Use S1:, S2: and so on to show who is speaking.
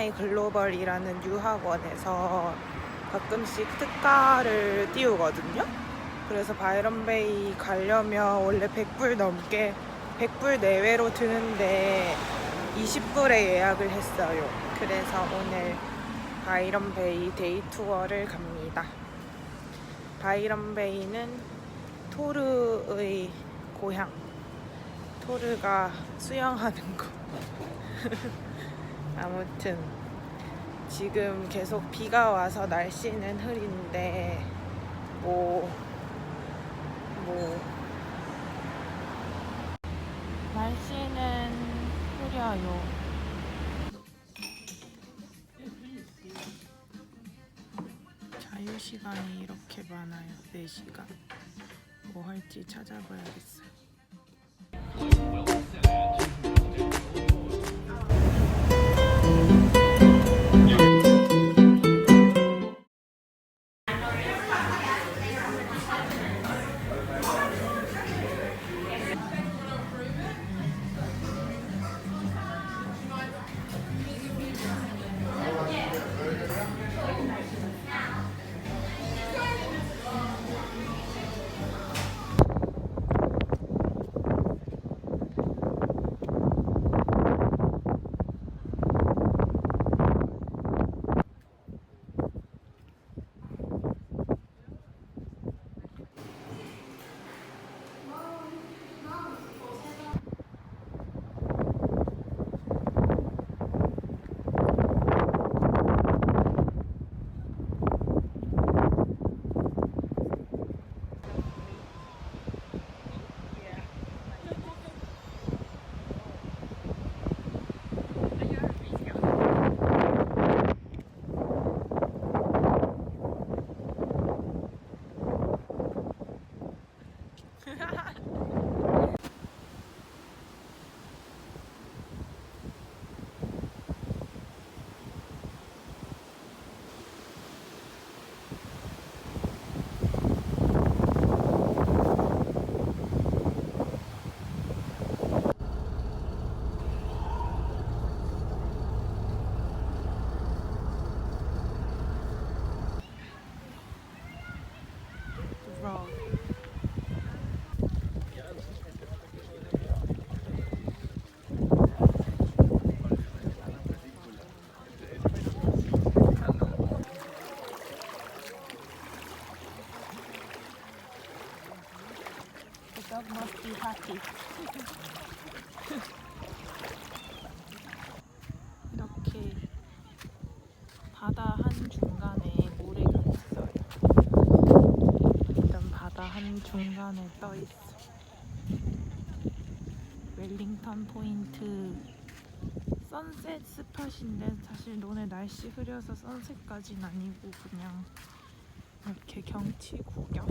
S1: MI 글로벌이라는 유학원에서 가끔씩 특가를 띄우거든요. 그래서 바이런베이 가려면 원래 100불 넘게 100불 내외로 드는데 20불에 예약을 했어요. 그래서 오늘 바이런베이 데이 투어를 갑니다. 바이런베이는 토르의 고향. 토르가 수영하는 곳. 아무튼 지금 계속 비가 와서 날씨는 흐린데 뭐뭐 날씨는 흐려요. 자유 시간이 이렇게 많아요. 4시간. 뭐 할지 찾아봐야겠어요. Dog must be happy. 이렇게 바다 한 중간에 모래가 있어요. 일단 바다 한 중간에 떠 있어. 웰링턴 포인트 선셋 스팟인데 사실 오늘 날씨 흐려서 선셋까진 아니고 그냥 이렇게 경치 구경.